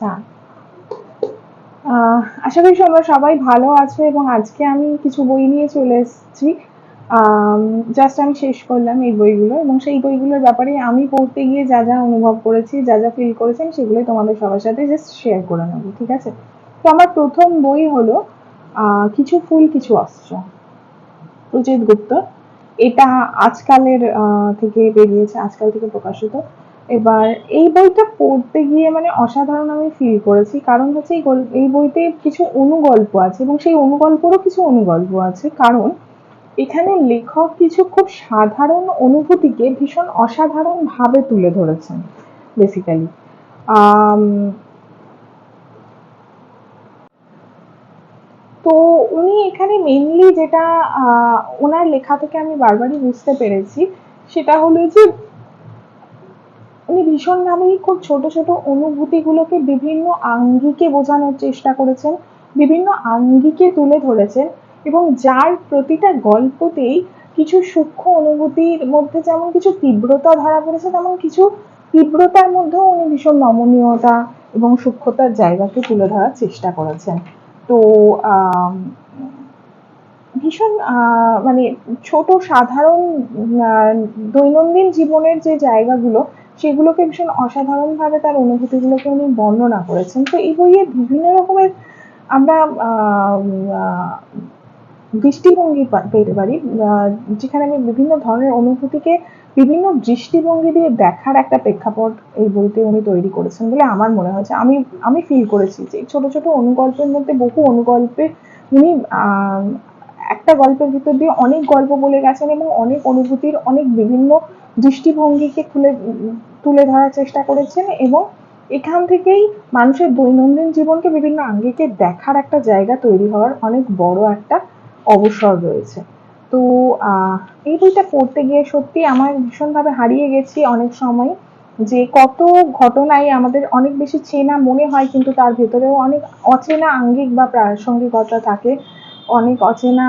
আচ্ছা। আশা করি তোমরা সবাই ভালো আছো এবং আজকে আমি কিছু বই নিয়ে চলে এসেছি। জাস্ট আমি শেষ করলাম এই বইগুলো এবং সেই বইগুলোর ব্যাপারে আমি পড়তে গিয়ে যা যা অনুভব করেছি, যা যা ফিল করেছি, আমি সেগুলোই তোমাদের সবার সাথে জাস্ট শেয়ার করে নেব, ঠিক আছে? তো আমার প্রথম বই হলো কিছু ফুল, কিছু অস্ত্র। সুজিত গুপ্ত। এটা আজকালের থেকে বেরিয়েছে, আজকাল থেকে প্রকাশিত। এবার এই বইটা পড়তে গিয়ে মানে অসাধারণ আমি ফিল করেছি। কারণ হচ্ছে এই এই বইতে কিছু অনুগল্প আছে এবং সেই অনুগল্পেরও কিছু অনুগল্প আছে। কারণ এখানে লেখক কিছু খুব সাধারণ অনুভূতিকে ভীষণ অসাধারণ ভাবে তুলে ধরেছেন বেসিক্যালি তো উনি এখানে মেইনলি যেটা ওনার লেখা থেকে আমি বারবারই বুঝতে পেরেছি, সেটা হলো যে উনি ভীষণ ভীষণভাবেই খুব ছোট ছোট অনুভূতিগুলোকে বিভিন্ন আঙ্গিকে বোঝানোর চেষ্টা করেছেন, বিভিন্ন আঙ্গিকে তুলে ধরেছেন এবং যার প্রতিটা গল্পতেই কিছু সূক্ষ্ম অনুভূতির মধ্যে যেমন কিছু তীব্রতা ধরা পড়েছে, তেমন কিছু তীব্রতার মধ্যেও উনি ভীষণ নমনীয়তা এবং সূক্ষ্মতার জায়গাকে তুলে ধরার চেষ্টা করেছেন। তো ভীষণ মানে ছোট সাধারণ দৈনন্দিন জীবনের যে জায়গাগুলো সেগুলোকে ভীষণ অসাধারণভাবে তার অনুভূতিগুলোকে উনি বর্ণনা করেছেন। তো এই বইয়ে বিভিন্ন রকমের আমরা দৃষ্টিভঙ্গি পেতে পারি। যেখানে আমি বিভিন্ন ধরনের অনুভূতিকে বিভিন্ন দৃষ্টিভঙ্গি দিয়ে দেখার একটা প্রেক্ষাপট এই বইতে উনি তৈরি করেছেন বলে আমার মনে হয়েছে। আমি আমি ফিল করেছি যে ছোট ছোট অনুগল্পের মধ্যে বহু অনুগল্পে উনি একটা গল্পের ভিতর দিয়ে অনেক গল্প বলে গেছেন এবং অনেক অনুভূতির অনেক বিভিন্ন দৃষ্টিভঙ্গিকে খুলে, তুলে ধরার চেষ্টা করেছেন এবং এখান থেকেই মানুষের দৈনন্দিন জীবনকে বিভিন্ন আঙ্গিকে দেখার একটা জায়গা তৈরি হওয়ার অনেক বড় একটা অবসর রয়েছে। তো এই বইটা পড়তে গিয়ে সত্যি আমার ভীষণভাবে হারিয়ে গেছি অনেক সময় যে কত ঘটনাই আমাদের অনেক বেশি চেনা মনে হয় কিন্তু তার ভেতরেও অনেক অচেনা আঙ্গিক বা প্রাসঙ্গিকতা থাকে। অনেক অচেনা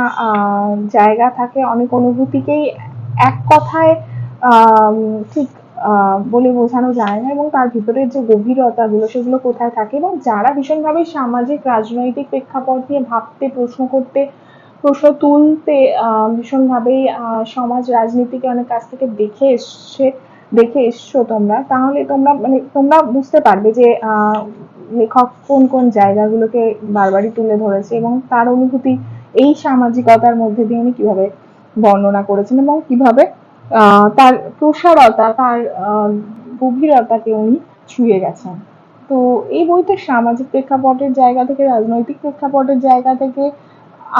জায়গা থাকে, অনেক অনুভূতিকেই এক কথায় ঠিক বলে বোঝানো যায় না এবং তার ভিতরের যে গভীরতাগুলো সেগুলো কোথায় থাকে এবং যারা ভীষণভাবে সামাজিক, রাজনৈতিক প্রেক্ষাপট নিয়ে ভাবতে, প্রশ্ন করতে, প্রশ্ন তুলতে ভীষণভাবেই সমাজ রাজনীতিকে অনেক কাছ থেকে দেখে এসছে, দেখে এসছো তোমরা, তাহলে তোমরা মানে তোমরা বুঝতে পারবে যে লেখক কোন কোন জায়গাগুলোকে বারবারই তুলে ধরেছে এবং তার অনুভূতি এই সামাজিকতার মধ্যে দিয়ে উনি কীভাবে বর্ণনা করেছেন এবং কীভাবে তার প্রসারতা, তার গভীরতাকে উনি ছুঁয়ে গেছেন। তো এই বইতে সামাজিক প্রেক্ষাপটের জায়গা থেকে, রাজনৈতিক প্রেক্ষাপটের জায়গা থেকে,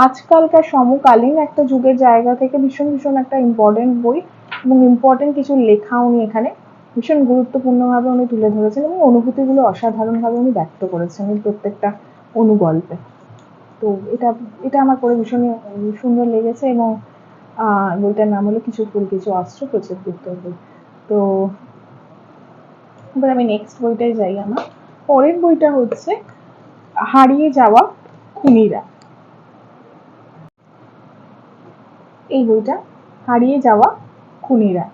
আজকালকার সমকালীন একটা যুগের জায়গা থেকে ভীষণ ভীষণ একটা ইম্পর্টেন্ট বই এবং ইম্পর্টেন্ট কিছু লেখা উনি এখানে ভীষণ গুরুত্বপূর্ণভাবে উনি তুলে ধরেছেন এবং অনুভূতিগুলো অসাধারণভাবে উনি ব্যক্ত করেছেন এই প্রত্যেকটা অনুগল্পে। তো এটা এটা আমার পড়ে ভীষণ সুন্দর লেগেছে এবং বইটার নাম হলো কিছু ফুল, কিছু অস্ত্র প্রচুর বই তো এবার আমি নেক্সট বইটায় যাই আমার। পরের বইটা হচ্ছে হারিয়ে যাওয়া খুনিরা। এই বইটা, হারিয়ে যাওয়া খুনিরা।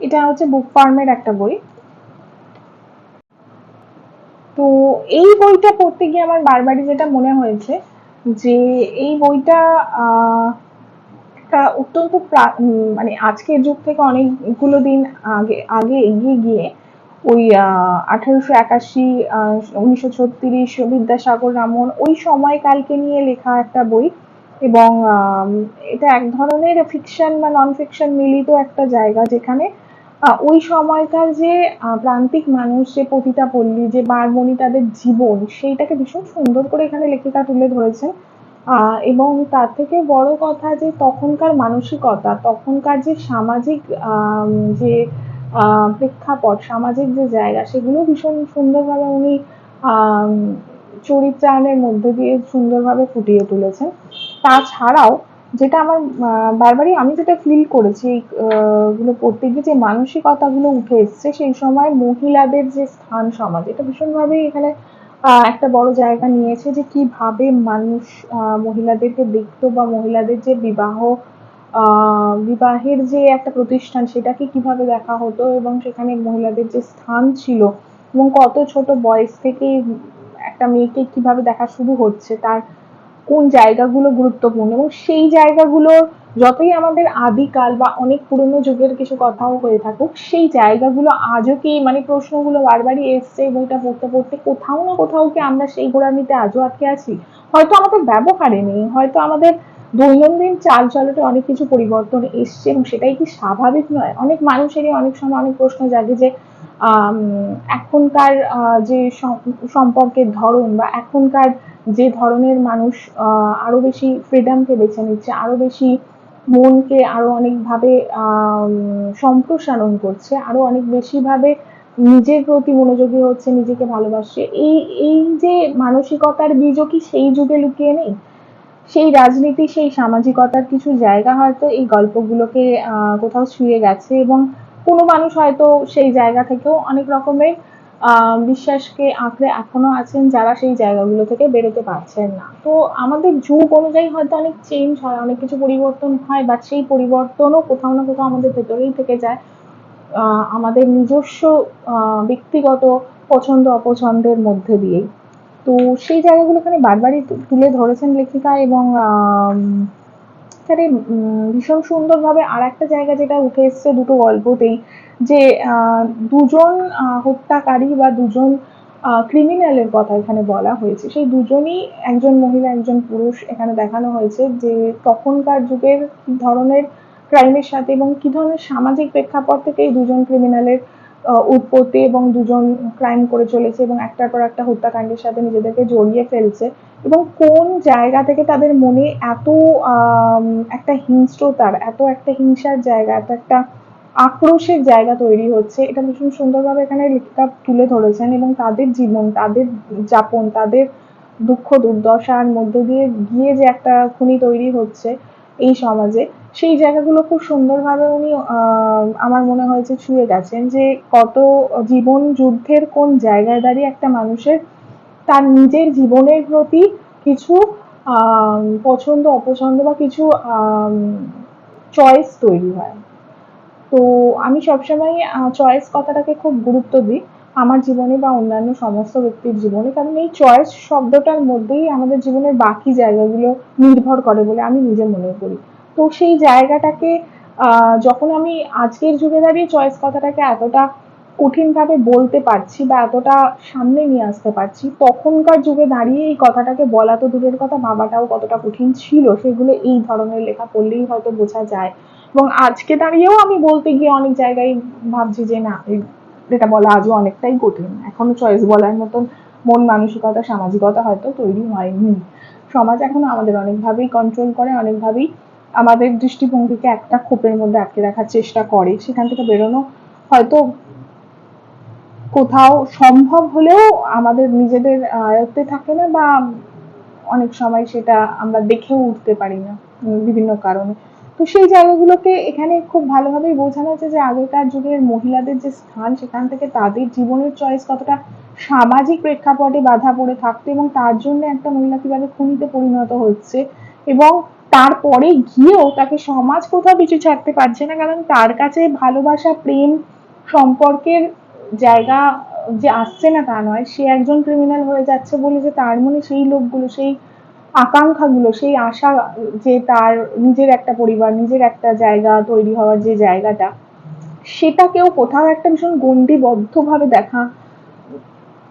এটা হচ্ছে বুক ফার্মের একটা বই। তো এই বইটা পড়তে গিয়ে আমার বারবারই যেটা মনে হয়েছে যে এই বইটা একটা অত্যন্ত মানে আজকের যুগ থেকে অনেকগুলো দিন আগে আগে এগিয়ে গিয়ে ওই আঠারোশো একাশি উনিশশো ছত্রিশ, বিদ্যাসাগর রামন ওই সময়কালকে নিয়ে লেখা একটা বই এবং এটা এক ধরনের ফিকশন বা নন ফিকশন মিলিত একটা জায়গা যেখানে ওই সময়কার যে প্রান্তিক মানুষ, যে পতিতা পল্লী, যে বারমণি তাদের জীবন, সেইটাকে ভীষণ সুন্দর করে এখানে লেখিকা তুলে ধরেছেন। এবং তার থেকে বড় কথা যে তখনকার মানসিকতা, তখনকার যে সামাজিক যে প্রেক্ষাপট, সামাজিক যে জায়গা, সেগুলো ভীষণ সুন্দরভাবে উনি চরিত্রায়নের মধ্যে দিয়ে সুন্দরভাবে ফুটিয়ে তুলেছেন। তাছাড়াও যেটা আমার বারবারই আমি যেটা ফিল করেছি এই, আহ, গুলো পড়তে গিয়ে যে মানসিকতাগুলো উঠে এসছে সেই সময় মহিলাদের যে স্থান সমাজ এটা ভীষণভাবেই এখানে একটা বড় জায়গা নিয়েছে যে কীভাবে মানুষ মহিলাদেরকে দেখতো বা মহিলাদের যে বিবাহ বিবাহের যে একটা প্রতিষ্ঠান সেটাকে কীভাবে দেখা হতো এবং সেখানে মহিলাদের যে স্থান ছিল এবং কত ছোট বয়স থেকেই একটা মেয়েকে কীভাবে দেখা শুরু হচ্ছে তার কোন জায়গাগুলো গুরুত্বপূর্ণ এবং সেই জায়গাগুলো যতই আমাদের আদিকাল বা অনেক পুরনো যুগের কিছু কথাও হয়ে থাকুক, সেই জায়গাগুলো আজও কি মানে প্রশ্নগুলো বারবারই এসছে বইটা পড়তে পড়তে কোথাও না কোথাও কি আমরা সেই গোড়ামিতে আজও আটকে আছি? হয়তো আমাদের ব্যবহারে নেই, হয়তো আমাদের দৈনন্দিন চাল চলতে অনেক কিছু পরিবর্তন এসছে এবং সেটাই কি স্বাভাবিক নয়? অনেক মানুষেরই অনেক সময় অনেক প্রশ্ন জাগে যে এখনকার যে সম্পর্কের ধরন বা এখনকার যে ধরনের মানুষ, আহ, আরও বেশি ফ্রিডমকে বেছে নিচ্ছে, আরও বেশি মনকে আরও অনেকভাবে সম্প্রসারণ করছে, আরও অনেক বেশি ভাবে নিজের প্রতি মনোযোগী হচ্ছে, নিজেকে ভালোবাসছে। এই এই যে মানসিকতার বীজও কি সেই যুগে লুকিয়ে নেই? সেই রাজনীতি, সেই সামাজিকতার কিছু জায়গা হয়তো এই গল্পগুলোকে কোথাও ছুঁয়ে গেছে এবং কোনো মানুষ হয়তো সেই জায়গা থেকেও অনেক রকমের বিশ্বাসকে আঁকড়ে এখনও আছেন যারা সেই জায়গাগুলো থেকে বেরোতে পারছেন না। তো আমাদের যুগ অনুযায়ী হয়তো অনেক চেঞ্জ হয়, অনেক কিছু পরিবর্তন হয় বা সেই পরিবর্তনও কোথাও না কোথাও আমাদের ভেতরেই থেকে যায়। আমাদের নিজস্ব ব্যক্তিগত পছন্দ, অপছন্দের মধ্যে দিয়েই। তো সেই জায়গাগুলো এখানে বারবারই তুলে ধরেছেন লেখিকা এবং এখানে ভীষণ সুন্দরভাবে আর একটা জায়গা যেটা উঠে এসছে দুটো গল্পতেই, যে দুজন হত্যাকারী বা দুজন ক্রিমিনালের কথা এখানে বলা হয়েছে। সেই দুজনই একজন মহিলা, একজন পুরুষ এখানে দেখানো হয়েছে যে, তখনকার যুগের ধরনের ক্রাইমের সাথে এবং কি ধরনের সামাজিক প্রেক্ষাপট থেকে এই দুজন ক্রিমিনালের উৎপত্তি এবং দুজন ক্রাইম করে চলেছে এবং একটার পর একটা হত্যাকাণ্ডের সাথে নিজেদেরকে জড়িয়ে ফেলছে এবং কোন জায়গা থেকে তাদের মনে এত একটা হিংস্রতার, এত একটা হিংসার জায়গা, এত একটা আক্রোশের জায়গা তৈরি হচ্ছে, এটা ভীষণ সুন্দরভাবে এখানে লেখিকা তুলে ধরেছেন এবং তাদের জীবন, তাদের যাপন, তাদের দুঃখ দুর্দশার মধ্য দিয়ে গিয়ে যে একটা খুনি তৈরি হচ্ছে এই সমাজে, সেই জায়গাগুলো খুব সুন্দরভাবে উনি আমার মনে হয়েছে ছুঁয়ে গেছেন যে কত জীবন যুদ্ধের কোন জায়গায় দাঁড়িয়ে একটা মানুষের তার নিজের জীবনের প্রতি কিছু পছন্দ, অপছন্দ বা কিছু চয়েস তৈরি হয়। তো আমি সবসময় চয়েস কথাটাকে খুব গুরুত্ব দিই। আমার জীবনে বা অন্যান্য সমস্ত ব্যক্তির জীবনে, কারণ এই চয়েস শব্দটার মধ্যেই আমাদের জীবনের বাকি জায়গাগুলো নির্ভর করে বলে আমি নিজে মনে করি। তো সেই জায়গাটাকে যখন আমি আজকের যুগে দাঁড়িয়ে চয়েস কথাটাকে এতটা কঠিনভাবে বলতে পারছি বা এতটা সামনে নিয়ে আসতে পারছি, তখনকার যুগে দাঁড়িয়ে এই কথাটাকে বলা তো দূরের কথা, ভাবাটাও কতটা কঠিন ছিল, সেগুলো এই ধরনের লেখা পড়লেই হয়তো বোঝা যায়। এবং আজকে দাঁড়িয়েও আমি বলতে গিয়ে অনেক জায়গায় ভাবছি যে না এটা বলা আজও অনেকটাই কঠিন। এখনও চয়েস বলার মতন মন মানসিকতা, সামাজিকতা হয়তো তৈরি হয়নি। সমাজ এখনও আমাদের অনেকভাবেই কন্ট্রোল করে, অনেকভাবেই আমাদের দৃষ্টিভঙ্গিকে একটা খোপের মধ্যে আটকে রাখার চেষ্টা করে। সেখান থেকে বেরোনো হয়তো কোথাও সম্ভব হলেও আমাদের নিজেদের আয়ত্তে থাকে না বা অনেক সময় সেটা আমরা দেখেও উঠতে পারি না বিভিন্ন কারণে। তো সেই জায়গাগুলোকে এখানে খুব ভালোভাবেই বোঝানো হচ্ছে যে আগেকার যুগের মহিলাদের যে স্থান, সেখান থেকে তাদের জীবনের চয়েস কতটা সামাজিক প্রেক্ষাপটে বাধা পড়ে থাকতো এবং তার জন্য একটা মহিলা কীভাবে খুনিতে পরিণত হচ্ছে এবং তারপরে গিয়েও তাকে সমাজ কোথাও কিছু ছাড়তে পারছে না, কারণ তার কাছে ভালোবাসা, প্রেম সম্পর্কের জায়গা যে আসছে না তা নয়। সে একজন ক্রিমিনাল হয়ে যাচ্ছে বলে যে তার মনে সেই লোকগুলো, সেই আকাঙ্ক্ষাগুলো, সেই আশা, যে তার নিজের একটা পরিবার, নিজের একটা জায়গা তৈরি হওয়ার যে জায়গাটা, সেটাকেও কোথাও একটা ভীষণ গণ্ডিবদ্ধভাবে দেখা,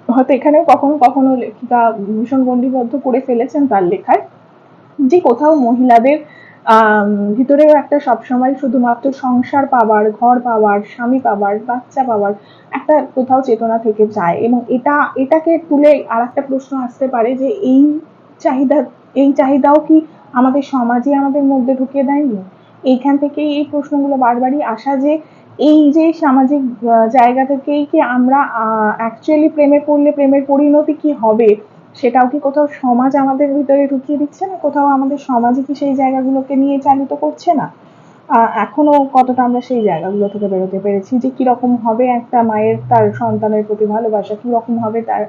হয়তো এখানেও কখনো কখনো লেখিকা ভীষণ গণ্ডিবদ্ধ করে ফেলেছেন তার লেখায়, যে কোথাও মহিলাদের ভিতরেও একটা সবসময় শুধুমাত্র সংসার পাবার ঘর পাওয়ার, স্বামী পাবার বাচ্চা পাওয়ার একটা কোথাও চেতনা থেকে যায় এবং এটা, এটাকে তুলে আর একটা প্রশ্ন আসতে পারে যে এই চাহিদা, এই চাহিদাও কি আমাদের সমাজে আমাদের মধ্যে ঢুকিয়ে দেয়নি? এইখান থেকেই এই প্রশ্নগুলো বারবারই আসা যে এই যে সামাজিক জায়গা থেকেই কি আমরা অ্যাকচুয়ালি প্রেমে পড়লে প্রেমের পরিণতি কি হবে? সেটাও কি কোথাও সমাজ আমাদের ভিতরে ঢুকিয়ে দিচ্ছে না? কোথাও আমাদের সমাজে কি সেই জায়গাগুলোকে নিয়ে চালিত করছে না? এখনও কতটা আমরা সেই জায়গাগুলো থেকে বেরোতে পেরেছি যে কীরকম হবে একটা মায়ের তার সন্তানের প্রতি ভালোবাসা, কীরকম হবে তার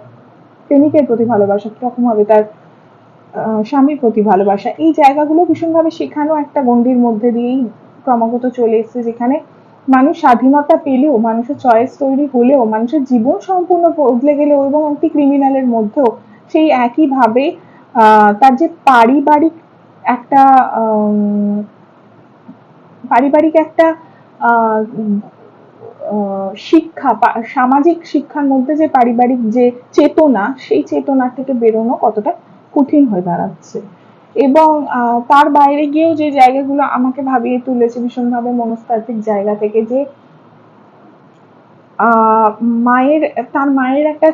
প্রেমিকের প্রতি ভালোবাসা, কীরকম হবে তার স্বামীর প্রতি ভালোবাসা। এই জায়গাগুলো ভীষণভাবে শেখানো একটা গণ্ডির মধ্যে দিয়েই ক্রমাগত চলে এসেছে, যেখানে মানুষ স্বাধীনতা পেলেও, মানুষের চয়েস তৈরি হলেও, মানুষের জীবন সম্পূর্ণ বদলে গেলেও এবং একটি ক্রিমিনালের মধ্যেও সেই একইভাবে তার যে পারিবারিক একটা পারিবারিক একটা শিক্ষা সামাজিক শিক্ষার মধ্যে যে পারিবারিক যে চেতনা, সেই চেতনা থেকে বেরোনো কতটা কঠিন হয়ে দাঁড়াচ্ছে। এবং তার বাইরে গিয়েও যে জায়গাগুলো আমাকে ভাবিয়ে তুলেছে ভীষণভাবে মনস্তাত্ত্বিক জায়গা থেকে যে মায়ের তার মায়ের একটা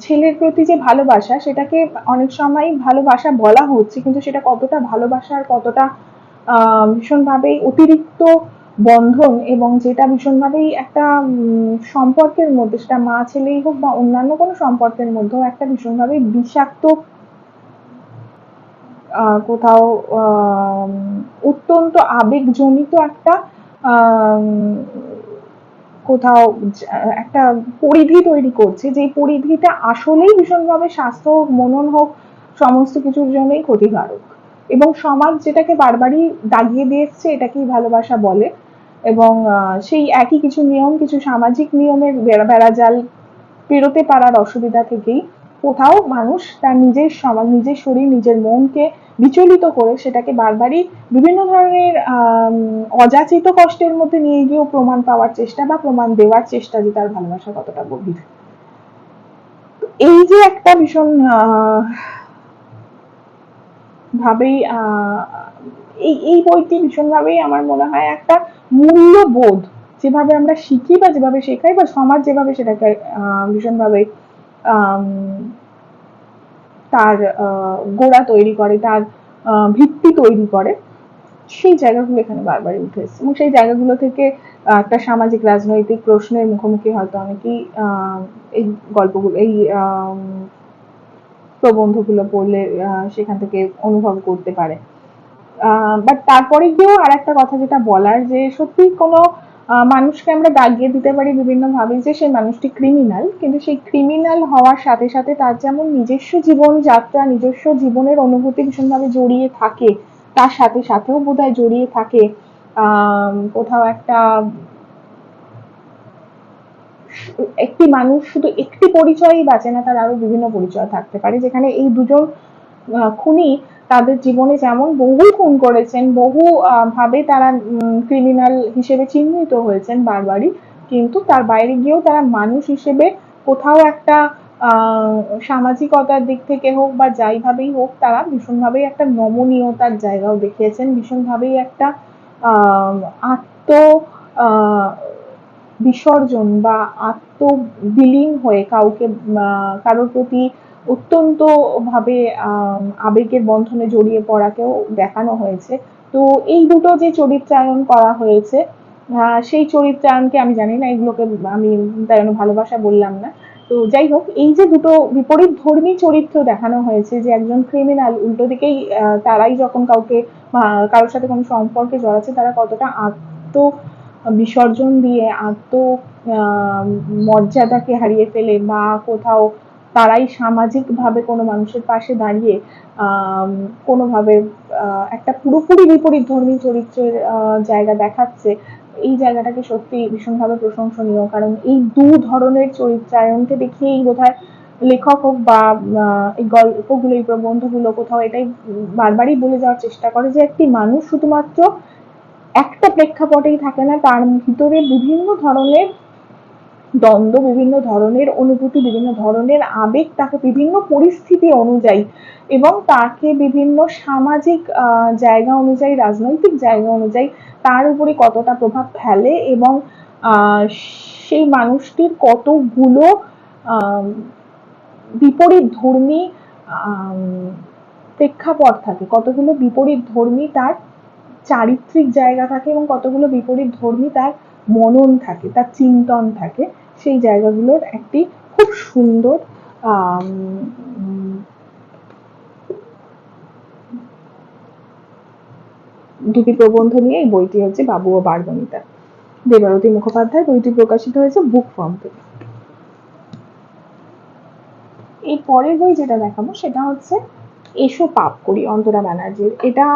ছেলের প্রতি যে ভালোবাসা সেটাকে অনেক সময় ভালোবাসা বলা হচ্ছে কিন্তু সেটা কতটা ভালোবাসা আর কতটা আহ, ভীষণভাবেই অতিরিক্ত বন্ধন এবং যেটা ভীষণভাবেই একটা সম্পর্কের মধ্যে সেটা মা ছেলেই হোক বা অন্যান্য কোনো সম্পর্কের মধ্যেও একটা ভীষণভাবে বিষাক্ত কোথাও অত্যন্ত আবেগজনিত একটা কোথাও একটা পরিধি তৈরি করছে, যে পরিধিটা আসলেই ভীষণভাবে স্বাস্থ্য হোক, মনন হোক, সমস্ত কিছুর জন্যই ক্ষতিকারক। এবং সমাজ যেটাকে বারবারই দাগিয়ে দিয়ে এটাকেই ভালোবাসা বলে। এবং সেই একই কিছু নিয়ম, কিছু সামাজিক নিয়মের বেড়া- বেড়াজাল পেরোতে পারার অসুবিধা থেকেই কোথাও মানুষ তার নিজের সমাজ, নিজের শরীর, নিজের মনকে বিচলিত করে সেটাকে বারবারই বিভিন্ন ধরনের অযাচিত কষ্টের মধ্যে নিয়ে গিয়েও প্রমাণ পাওয়ার চেষ্টা বা প্রমাণ দেওয়ার চেষ্টা যে তার ভালোবাসা কতটা গভীর। এই যে একটা ভীষণ ভাবেই এই এই বইটি ভীষণভাবেই আমার মনে হয় একটা মূল্যবোধ। যেভাবে আমরা শিখি বা যেভাবে শেখাই বা সমাজ যেভাবে সেটাকে ভীষণভাবে তার গোড়া তৈরি করে, তার ভিত্তি তৈরি করে, সেই জায়গাগুলো এখানে বারবারই উঠে এসেছে। এবং সেই জায়গাগুলো থেকে একটা সামাজিক রাজনৈতিক প্রশ্নের মুখোমুখি হয়তো অনেকেই এই গল্পগুলো, এই প্রবন্ধগুলো পড়লে সেখান থেকে অনুভব করতে পারে। বাট তারপরে গিয়েও আর একটা কথা যেটা বলার যে সত্যি কোনো মানুষকে আমরা দাগিয়ে দিতে পারি বিভিন্ন ভাবে যে সেই মানুষটি ক্রিমিনাল কিন্তু সেই ক্রিমিনাল হওয়ার সাথে সাথে তার যেমন নিজস্ব জীবনযাত্রা, নিজস্ব জীবনের অনুভূতি ভীষণভাবে জড়িয়ে থাকে, তার সাথে সাথেও বোধহয় জড়িয়ে থাকে। কোথাও একটা একটি মানুষ শুধু একটি পরিচয়ই বাঁচে না, তার আরও বিভিন্ন পরিচয় থাকতে পারে, যেখানে এই দুজন খুনি তাদের জীবনে যেমন বহু খুন করেছেন, বহু ভাবে তারা ক্রিমিনাল হিসেবে চিহ্নিত হয়েছেন বারবারই, কিন্তু তার বাইরে গিয়েও তারা মানুষ হিসেবে কোথাও একটা সামাজিকতার দিক থেকে হোক বা যাই ভাবেই হোক, তারা ভীষণভাবেই একটা নমনীয়তার জায়গাও দেখিয়েছেন, ভীষণভাবেই একটা আত্ম বিসর্জন বা আত্মবিলীন হয়ে কাউকে কারোর প্রতি অত্যন্ত ভাবে আবেগের বন্ধনে জড়িয়ে পড়াকেও দেখানো হয়েছে। তো এই দুটো যে চরিত্রায়ন করা হয়েছে সেই চরিত্রায়নকে আমি জানি না, এগুলোকে আমি তাই ভালোবাসা বললাম না। তো যাই হোক, এই যে দুটো বিপরীত ধর্মী চরিত্র দেখানো হয়েছে, যে একজন ক্রিমিনাল উল্টো দিকেই তারাই যখন কাউকে কারোর সাথে কোনো সম্পর্কে জড়াচ্ছে, তারা কতটা আত্ম বিসর্জন দিয়ে আত্ম মর্যাদাকে হারিয়ে ফেলে বা কোথাও তারাই সামাজিকভাবে কোনো মানুষের পাশে দাঁড়িয়ে কোনোভাবে একটা পুরোপুরি বিপরীত ধর্মী চরিত্রের জায়গা দেখাচ্ছে, এই জায়গাটাকে সত্যি ভীষণভাবে প্রশংসনীয়। কারণ এই দু ধরনের চরিত্রায়নকে দেখিয়েই বোধহয় লেখক হোক বা এই গল্পগুলো, এই প্রবন্ধগুলো কোথাও এটাই বারবারই বলে যাওয়ার চেষ্টা করে যে একটি মানুষ শুধুমাত্র একটা প্রেক্ষাপটেই থাকে না, তার ভিতরে বিভিন্ন ধরনের দ্বন্দ্ব বিভিন্ন ধরনের, অনুভূতি বিভিন্ন ধরনের, আবেগ তাকে বিভিন্ন পরিস্থিতি অনুযায়ী এবং তাকে বিভিন্ন সামাজিক জায়গা অনুযায়ী, রাজনৈতিক জায়গা অনুযায়ী তার উপরে কতটা প্রভাব ফেলে এবং সেই মানুষটির কতগুলো বিপরীত ধর্মী প্রেক্ষাপট থাকে, কতগুলো বিপরীত ধর্মী তার চারিত্রিক জায়গা থাকে এবং কতগুলো বিপরীত ধর্মী তার মনন থাকে, তার চিন্তন থাকে, সেই জায়গাগুলোর একটি খুব সুন্দর দুটি প্রবন্ধ নিয়ে এই বইটি হচ্ছে বাবু ও বারবনিতা দেবারতী মুখোপাধ্যায় বইটি প্রকাশিত হয়েছে বুক ফর্ম থেকে এই পরের বই যেটা দেখাবো সেটা হচ্ছে এসো পাপ করি অন্তরা ব্যানার্জির। এটা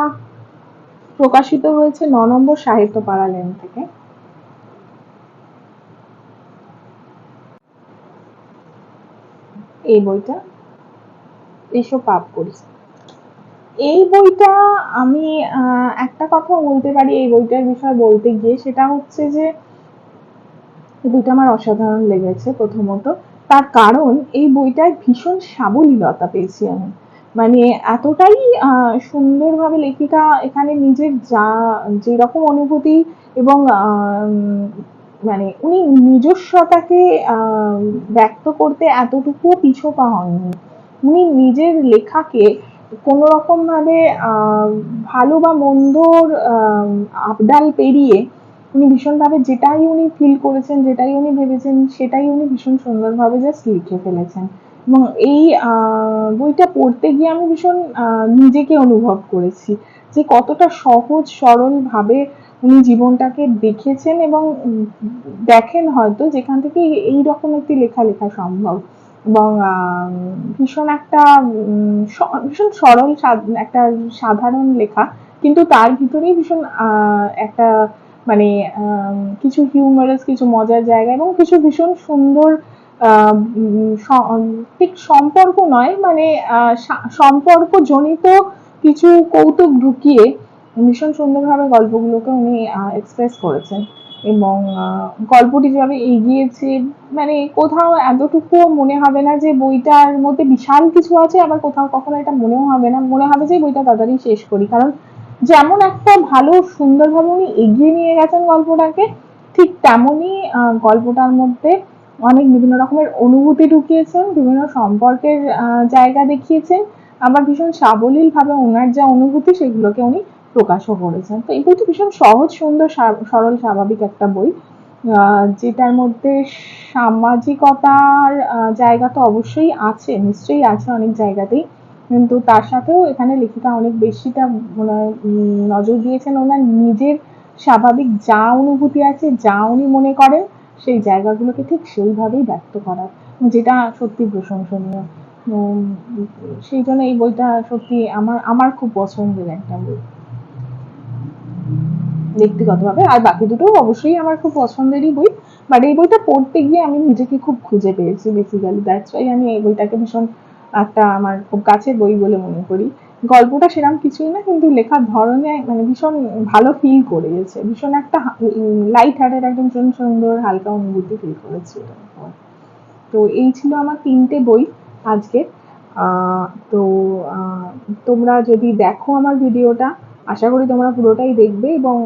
প্রকাশিত হয়েছে ন নম্বর সাহিত্য পাড়া লেন থেকে। এই বইটা এসো পাপ করি। এই বইটা আমি একটা কথা বলতে পারি এই বইটার বিষয়ে বলতে গিয়ে, সেটা হচ্ছে যে বইটা আমার অসাধারণ লেগেছে প্রথমত। তার কারণ, এই বইটায় ভীষণ সাবলীলতা পেয়েছি আমি। মানে এতটাই সুন্দরভাবে লেখিকা এখানে নিজের যা, যেরকম অনুভূতি এবং মানে উনি নিজস্বতাকে ব্যক্ত করতে এতটুকুও পিছোপা হননি উনি নিজের লেখাকে কোনো রকম ভাবে আহ, ভালো বা মন্দর আহ, আবডাল পেরিয়ে উনি ভীষণভাবে যেটাই উনি ফিল করেছেন যেটাই উনি ভেবেছেন সেটাই উনি ভীষণ সুন্দরভাবে জাস্ট লিখে ফেলেছেন। এবং এই বইটা পড়তে গিয়ে আমি ভীষণ নিজেকে অনুভব করেছি যে কতটা সহজ সরল ভাবে উনি জীবনটাকে দেখেছেন এবং দেখেন হয়তো যেখান থেকে এই রকম একটি লেখা লেখা সম্ভব। এবং ভীষণ একটা ভীষণ সরল একটা সাধারণ লেখা। কিন্তু তার ভিতরেই ভীষণ একটা মানে কিছু হিউমারাস কিছু মজার জায়গা এবং কিছু ভীষণ সুন্দর ঠিক সম্পর্ক নয় মানে সম্পর্ক জনিত কিছু কৌতুক ঢুকিয়ে ভীষণ সুন্দরভাবে গল্পগুলোকে উনি এক্সপ্রেস করেছেন এবং গল্পটি যেভাবে এগিয়েছে মানে কোথাও এতটুকু মনে হবে না যে বইটার মধ্যে বিশাল কিছু আছে, আবার কোথাও কখনো এটা মনেও হবে না। মনে হবে যে বইটা তাড়াতাড়ি শেষ করি। কারণ যেমন একটা ভালো, সুন্দরভাবে উনি এগিয়ে নিয়ে গেছেন গল্পটাকে, ঠিক তেমনই গল্পটার মধ্যে অনেক বিভিন্ন রকমের অনুভূতি ঢুকিয়েছেন, বিভিন্ন সম্পর্কের জায়গা দেখিয়েছেন, আবার ভীষণ সাবলীল ভাবে ওনার যা অনুভূতি, সেগুলোকে উনি প্রকাশও করেছেন। তো এই বইটি ভীষণ সহজ, সুন্দর সরল, স্বাভাবিক একটা বই। যেটার মধ্যে সামাজিকতার জায়গা তো অবশ্যই আছে, নিশ্চয়ই আছে অনেক জায়গাতেই। কিন্তু তার সাথেও এখানে লেখিকা অনেক বেশিটা ওনার নজর দিয়েছেন। ওনার নিজের স্বাভাবিক যা অনুভূতি আছে, যা উনি মনে করেন, সেই জায়গাগুলোকে ঠিক সেইভাবেই ব্যক্ত করার। যেটা সত্যি প্রশংসনীয়। সেই জন্য এই বইটা সত্যি আমার আমার খুব পছন্দের একটা বই। ব্যক্তিগতভাবে। আর বাকি দুটো অবশ্যই আমার খুব পছন্দেরই বই। বাট এই বইটা পড়তে গিয়ে আমি নিজেকে খুব খুঁজে পেয়েছি বেসিক্যালি দ্যাটস ওয়াই আমি এই বইটাকে ভীষণ একটা আমার খুব কাছের বই বলে মনে করি। গল্পটা সেরকম কিছুই না, কিন্তু লেখার ধরনে মানে ভীষণ ভালো ফিল করেছে। ভীষণ একটা লাইট হার্টের একদম ভীষণ সুন্দর, হালকা অনুভূতি ফিল করেছি তো এই ছিল আমার তিনটে বই আজকে তো তোমরা যদি দেখো আমার ভিডিওটা আশা করি তোমরা পুরোটাই দেখবে এবং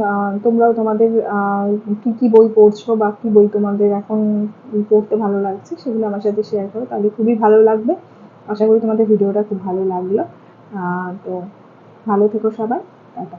তোমরাও তোমাদের কি কি বই পড়ছো বা কি বই তোমাদের এখন পড়তে ভালো লাগছে সেগুলো আমার সাথে শেয়ার করো, তাহলে খুবই ভালো লাগবে। আশা করি তোমাদের ভিডিওটা খুব ভালো লাগল। তো ভালো থেকো সবাই, টাটা।